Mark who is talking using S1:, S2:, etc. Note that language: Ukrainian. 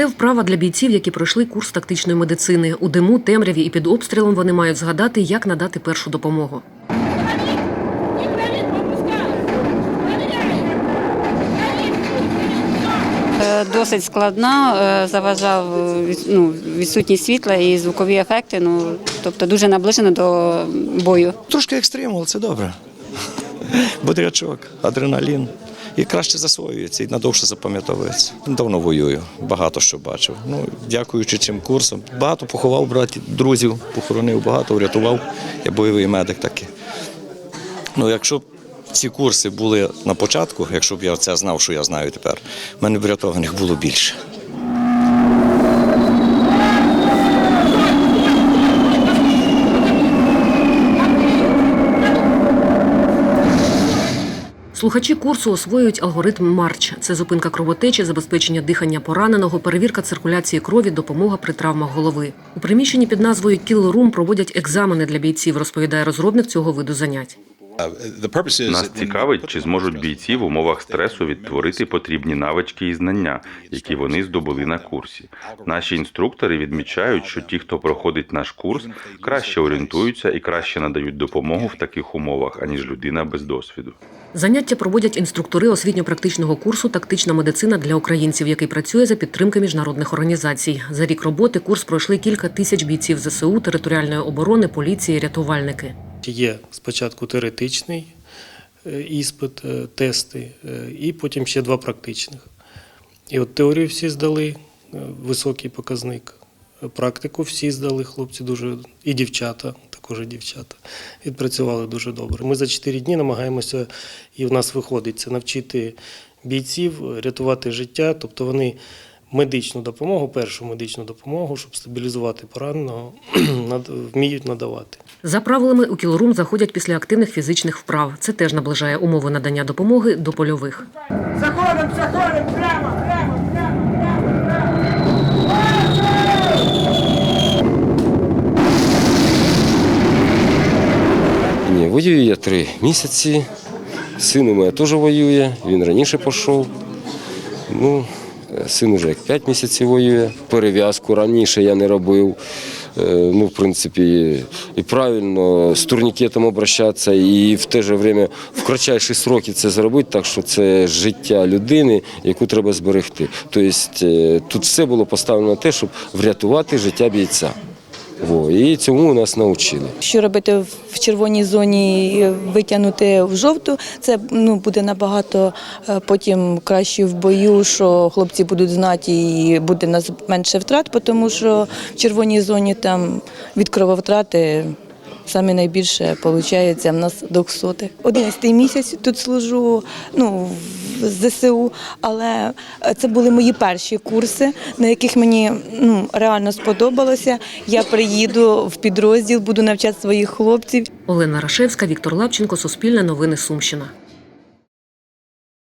S1: Це вправа для бійців, які пройшли курс тактичної медицини. У диму, темряві і під обстрілом вони мають згадати, як надати першу допомогу.
S2: Е, Досить складна, е, заважав е, ну, відсутність світла і звукові ефекти. Ну, тобто дуже наближено до бою.
S3: Трошки екстриму, але це добре. Бодрячок, адреналін. І краще засвоюється, і надовше запам'ятовується. Давно воюю, багато що бачив. Ну, дякуючи цим курсам. Багато поховав братів, друзів, похоронив, багато врятував. Я бойовий медик такий. Ну, якщо б ці курси були на початку, якщо б я це знав, що я знаю тепер, в мене б врятованих було більше.
S1: Слухачі курсу освоюють алгоритм Марч. Це зупинка кровотечі, забезпечення дихання пораненого, перевірка циркуляції крові, допомога при травмах голови. У приміщенні під назвою Kill Рум проводять екзамени для бійців, розповідає розробник цього виду занять.
S4: Нас цікавить, чи зможуть бійці в умовах стресу відтворити потрібні навички і знання, які вони здобули на курсі. Наші інструктори відмічають, що ті, хто проходить наш курс, краще орієнтуються і краще надають допомогу в таких умовах, аніж людина без досвіду.
S1: Заняття проводять інструктори освітньо-практичного курсу Тактична медицина для українців, який працює за підтримки міжнародних організацій. За рік роботи курс пройшли кілька тисяч бійців ЗСУ, територіальної оборони, поліції, рятувальники.
S5: Є спочатку теоретичний е, іспит, е, тести, е, і потім ще два практичних. І от теорію всі здали, високий показник. Практику всі здали, хлопці дуже і дівчата, також і дівчата. Відпрацювали дуже добре. Ми за 4 дні намагаємося, і в нас виходить це навчити бійців рятувати життя, тобто вони медичну допомогу, першу медичну допомогу, щоб стабілізувати пораненого, над- вміють надавати.
S1: За правилами у кілорум заходять після активних фізичних вправ. Це теж наближає умови надання допомоги до польових.
S6: Заходимо, заходимо, прямо, прямо.
S7: Ні, воюю я три місяці. Син у мене теж воює, він раніше пішов. Ну, син уже як 5 місяців воює. Перев'язку раніше я не робив. Е, Ну, в принципі, і правильно з турнікетом обращатися, і в те же время в кратчайші сроки це зробити, так що це життя людини, яку треба зберегти. Тобто е, тут все було поставлено на те, щоб врятувати життя бійця. Во, і цьому нас навчили.
S8: Що робити в червоній зоні, і витягнути в жовту, це ну буде набагато е, потім краще в бою, що хлопці будуть знати і буде нас менше втрат, тому що в червоній зоні там від крововтрати. Саме найбільше виходить в нас до сотих. Одинадцятий місяць тут служу ну, ЗСУ, але це були мої перші курси, на яких мені ну, реально сподобалося. Я приїду в підрозділ, буду навчати своїх хлопців.
S1: Олена Рашевська, Віктор Лапченко, Суспільне новини Сумщина.